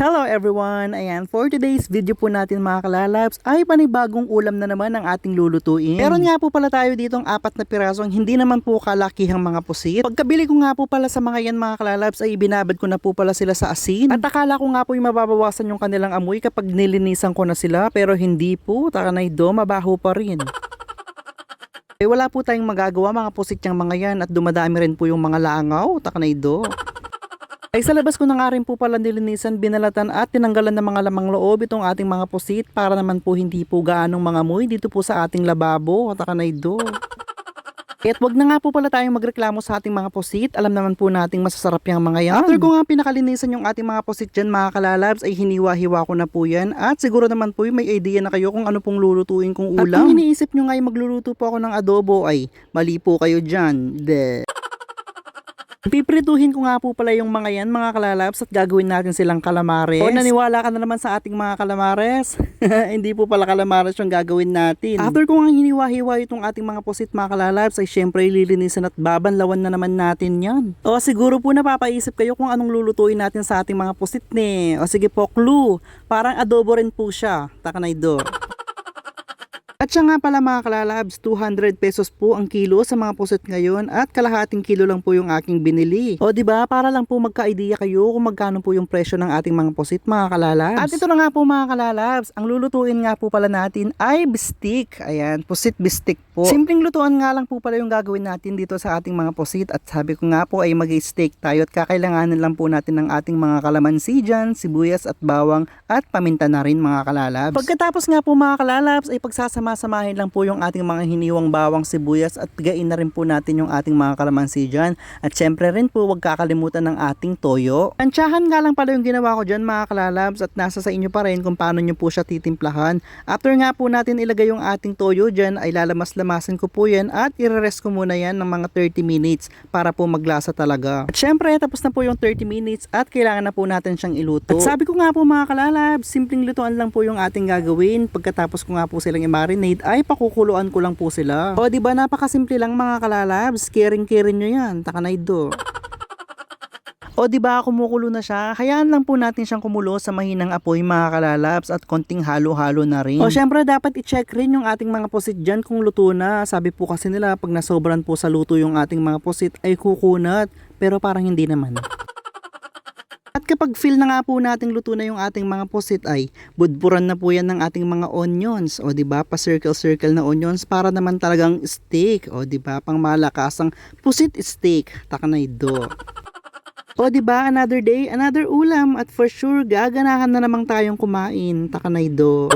Hello everyone! Ayan, for today's video po natin mga kalalabs ay panibagong ulam na naman ang ating lulutuin. Meron nga po pala tayo ditong apat na pirasong hindi naman po kalakihang mga pusit. Pagkabili ko nga po pala sa mga yan mga kalalabs ay binabad ko na po pala sila sa asin. At akala ko nga po yung mababawasan yung kanilang amoy kapag nilinisan ko na sila pero hindi po, takanay do, mabaho pa rin. Eh wala po tayong magagawa mga pusit yung mga yan at dumadami rin po yung mga langaw, takanay do. Ay sa labas ko na nga rin po pala nilinisan, binalatan at tinanggalan ng mga lamang loob itong ating mga pusit para naman po hindi po gaanong mga amoy dito po sa ating lababo at akanaydo. At wag na nga po pala tayong magreklamo sa ating mga pusit. Alam naman po nating masasarap yung mga yan. After ko nga pinakalinisan yung ating mga pusit dyan mga kalalabs ay hiniwa-hiwa ko na po yan. At siguro naman po may idea na kayo kung ano pong lulutuin kong ulam. At kung iniisip nyo nga ay magluluto po ako ng adobo ay mali po kayo dyan. De. Piprituhin ko nga po pala yung mga yan, mga kalalabs, at gagawin natin silang kalamares. O naniwala ka na naman sa ating mga kalamares? Hindi po pala kalamares yung gagawin natin. After ko nga hiniwa-hiwa itong ating mga pusit mga kalalabs, ay syempre lilinisan at babanlawan na naman natin yan. O siguro po napapaisip kayo kung anong lulutuin natin sa ating mga pusit ne. O sige po, clue. Parang adobo rin po siya. Takanay do. At siya nga pala mga kalalabs, 200 pesos po ang kilo sa mga puset ngayon at kalahating kilo lang po yung aking binili. O ba para lang po magka-idea kayo kung magkano po yung presyo ng ating mga pusit mga kalalabs. At ito na nga po mga kalalabs, ang lulutuin nga po pala natin ay bistik. Ayan, pusit bistik po. Simpleng lutuan nga lang po pala yung gagawin natin dito sa ating mga pusit at sabi ko nga po ay mag-steak tayo at kakailanganin lang po natin ng ating mga kalamansi dyan, sibuyas at bawang at paminta na rin mga kalalabs. Pagkatapos nga po mga kalalabs ay pagsasama-samahin lang po yung ating mga hiniwang bawang sibuyas at pigain na rin po natin yung ating mga kalamansi dyan. At syempre rin po huwag kakalimutan ng ating toyo. Tansyahan nga lang pala yung ginawa ko dyan mga kalalabs at nasa sa inyo pa rin kung paano nyo po siya titimplahan. After nga po natin ilagay yung ating toyo dyan ay lalamas-lamasin ko po yan at i-rest ko muna yan ng mga 30 minutes para po maglasa talaga. At syempre tapos na po yung 30 minutes at kailangan na po natin siyang iluto. At sabi ko nga po mga kalalabs, simpleng lutuan lang po yung ating gagawin. Pagkatapos ko nga po silang i-marinate ay pakukuluan ko lang po sila. O di ba napakasimple lang mga kalalabs, caring-caring nyo yan, takanay do. O di ba kumukulo na siya? Hayaan lang po natin siyang kumulo sa mahinang apoy mga kalalabs at konting halo-halo na rin. O syempre dapat i-check rin yung ating mga pusit dyan kung luto na. Sabi po kasi nila pag nasobran po sa luto yung ating mga pusit ay kukunat. Pero parang hindi naman. Kapag feel na nga po nating luto na yung ating mga pusit ay budburan na po yan ng ating mga onions. O di ba pa circle-circle na onions para naman talagang steak. O di ba pang malakasang pusit steak. Takanay do. O di ba another day, another ulam at for sure gaganahan na namang tayong kumain. Takanay do.